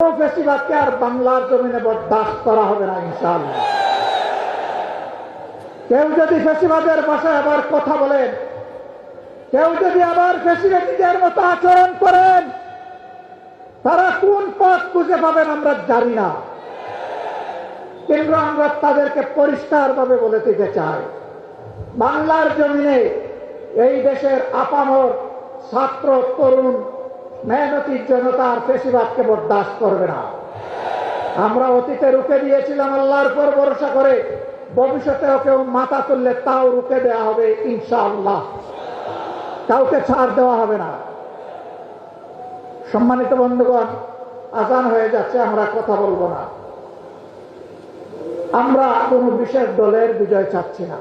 ফেসিবাদকে আর বাংলার জমিনে করা হবে না কেউ যদি আবার কথা বলেন, কেউ যদি আবার মতো আচরণ করেন, তারা কোন পথ খুঁজে পাবেন আমরা জানি না। কিন্তু আমরা তাদেরকে পরিষ্কারভাবে বলে দিতে চাই, বাংলার জমিনে এই দেশের আপামর ছাত্র, তরুণ মেহনতি জনতার পেশিবাদকে বরদাস্ত করবে না। আমরা অতীতে রুখে দিয়েছিলাম আল্লাহর পর ভরসা করে, ভবিষ্যতেও কেউ মাথা তুললে তাও রুখে দেওয়া হবে, ইনশাআল্লাহ। কাউকে ছাড় দেওয়া হবে না। সম্মানিত বন্ধুগণ, আজান হয়ে যাচ্ছে, আমরা কথা বলব না। আমরা কোন বিশেষ দলের বিজয় চাচ্ছি না।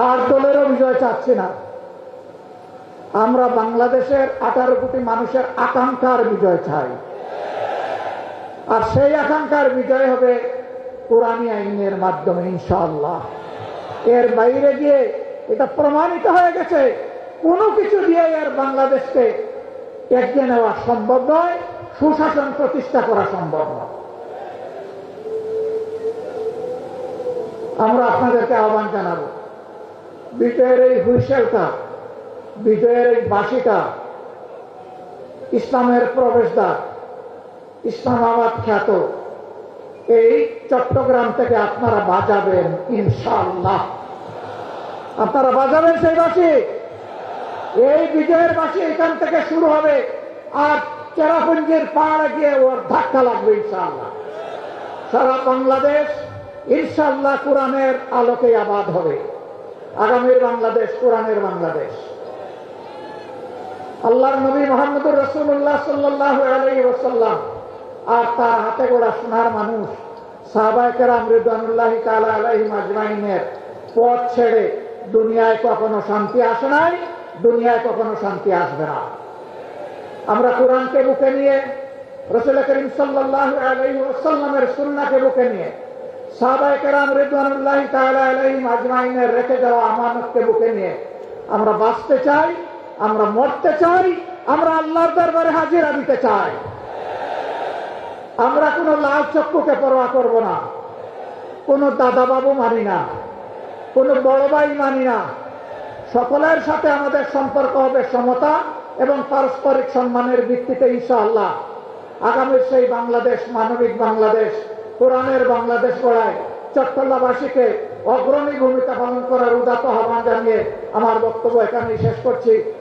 আর দলেরও বিজয় চাচ্ছি না। আমরা বাংলাদেশের আঠারো কোটি মানুষের আকাঙ্ক্ষার বিজয় চাই। আর সেই আকাঙ্ক্ষার বিজয় হবে কোরআনী আইনের মাধ্যমে, ইনশাআল্লাহ। এর বাইরে গিয়ে এটা প্রমাণিত হয়ে গেছে, কোনো কিছু দিয়ে এর বাংলাদেশকে এগিয়ে নেওয়া সম্ভব নয়, সুশাসন প্রতিষ্ঠা করা সম্ভব নয়। আমরা আপনাদেরকে আহ্বান জানাব বিজয়ের এই হুইসেলটা বিজয়ের এই বাসিটা ইসলামের প্রবেশদ্বার ইসলামাবাদ খ্যাত। এই চট্টগ্রাম থেকে আপনারা বাজাবেন, ইনশাআল্লাহ। আপনারা বাজাবেন সেই বাসি? এই বিজয়ের বাসি এখান থেকে শুরু হবে। আর চেরাপুঞ্জির পাহাড়ে গিয়ে ওর ধাক্কা লাগবে ইনশাল্লাহ সারা বাংলাদেশ ইনশাল্লাহ কোরআনের আলোকে আবাদ হবে। আগামীর বাংলাদেশ, কোরআনের বাংলাদেশ। আল্লাহর নবী মোহাম্মদুর রসুল্লাহ সাল্লাহ আলাই ওসাল্লাম আর তার হাতে গোড়া সোনার মানুষ। সাহবাই কেরাম রিদানুল্লাহ তালা আলাইহিম আজমাইনের পথ ছেড়ে দুনিয়ায় কখনো শান্তি আসে নাই, দুনিয়ায় কখনো শান্তি আসবে না। আমরা কোরআনকে বুকে নিয়ে, রসুল করিম সাল্লাহ আলাইহি ওসাল্লামের সুন্নাকে বুকে নিয়ে সাহবাই কেরাম রিদানুল্লাহ তালা আলাইহিম আজমাইনের রেখে যাওয়া আমানতকে বুকে নিয়ে আমরা বাঁচতে চাই আমরা মরতে চাই, আমরা আল্লাহর দরবারে হাজিরা দিতে চাই। আমরা কোনো লাল চক্ষুকে পরোয়া করব না। কোনো দাদা বাবু মানি না। কোনো বড় ভাই মানি না। সকলের সাথে আমাদের সম্পর্ক হবে সমতা এবং পারস্পরিক সম্মানের ভিত্তিতে ইনশাআল্লাহ। আগামীর সেই বাংলাদেশ, মানবিক বাংলাদেশ, কোরআনের বাংলাদেশ গড়ায় চট্টলাবাসীকে অগ্রণী ভূমিকা পালন করার উদাত আহ্বান জানিয়ে আমার বক্তব্য এখানেই শেষ করছি।